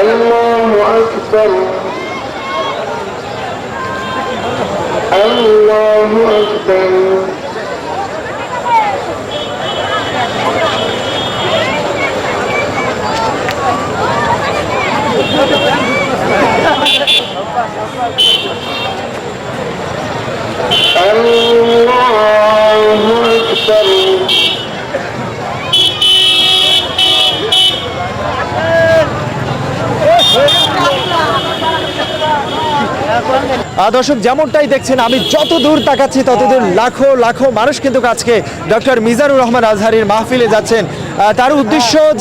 الله أكبر الله أكبر الله أكبر আহ, দর্শক যেমনটাই দেখছেন আমি যত দূর তাকাচ্ছি তত দূর লাখো লাখো মানুষ কিন্তু আজকে ডক্টর মিজানুর রহমান আজহারির মাহফিলে যাচ্ছেন আহ, তার উদ্দেশ্য